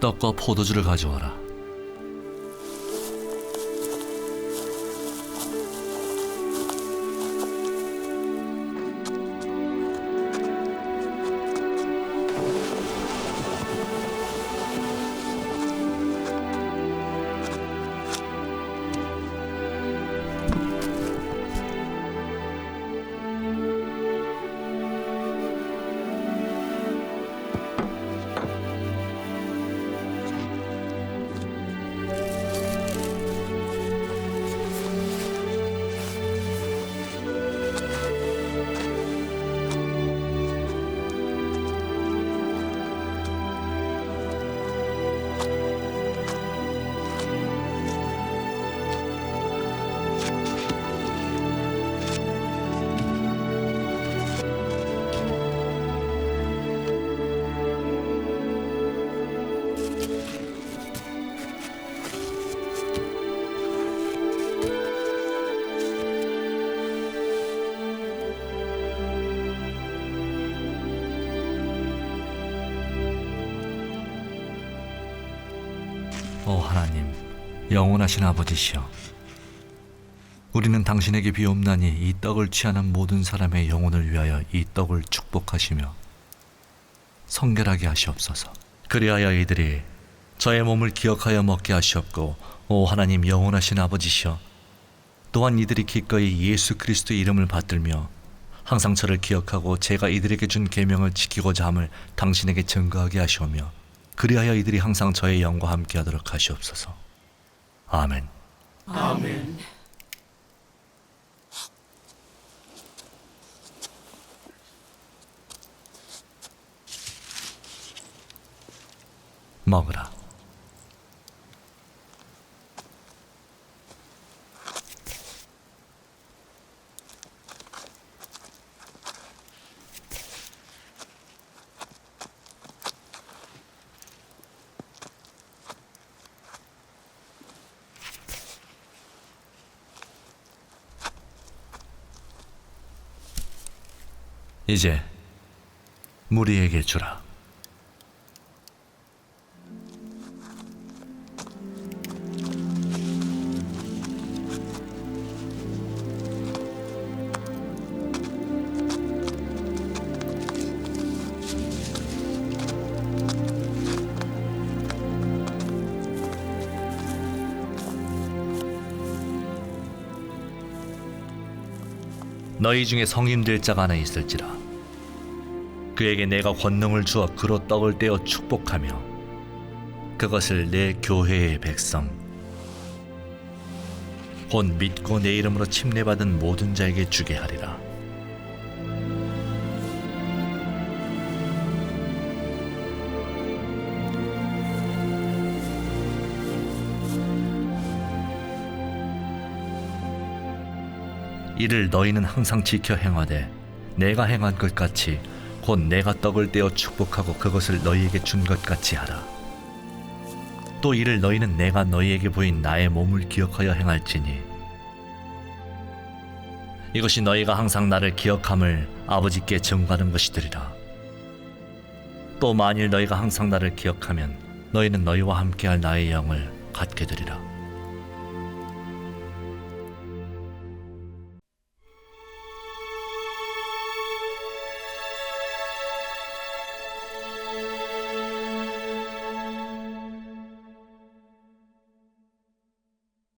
떡과 포도주를 가져와라. 오 하나님, 영원하신 아버지시여. 우리는 당신에게 비옵나니 이 떡을 취하는 모든 사람의 영혼을 위하여 이 떡을 축복하시며 성결하게 하시옵소서. 그리하여 이들이 저의 몸을 기억하여 먹게 하시옵고 오 하나님 영원하신 아버지시여. 또한 이들이 기꺼이 예수 그리스도의 이름을 받들며 항상 저를 기억하고 제가 이들에게 준 계명을 지키고자 함을 당신에게 증거하게 하시오며 그리하여 이들이 항상 저의 영과 함께하도록 하시옵소서. 아멘. 아멘. 먹으라. 이제 무리에게 주라. 너희 중에 성임될 자가 하나 있을지라. 그에게 내가 권능을 주어 그로 떡을 떼어 축복하며 그것을 내 교회의 백성 곧 믿고 내 이름으로 침례받은 모든 자에게 주게 하리라 이를 너희는 항상 지켜 행하되 내가 행한 것 같이 곧 내가 떡을 떼어 축복하고 그것을 너희에게 준 것 같이 하라. 또 이를 너희는 내가 너희에게 보인 나의 몸을 기억하여 행할지니 이것이 너희가 항상 나를 기억함을 아버지께 증거하는 것이 되리라. 또 만일 너희가 항상 나를 기억하면 너희는 너희와 함께할 나의 영을 갖게 되리라.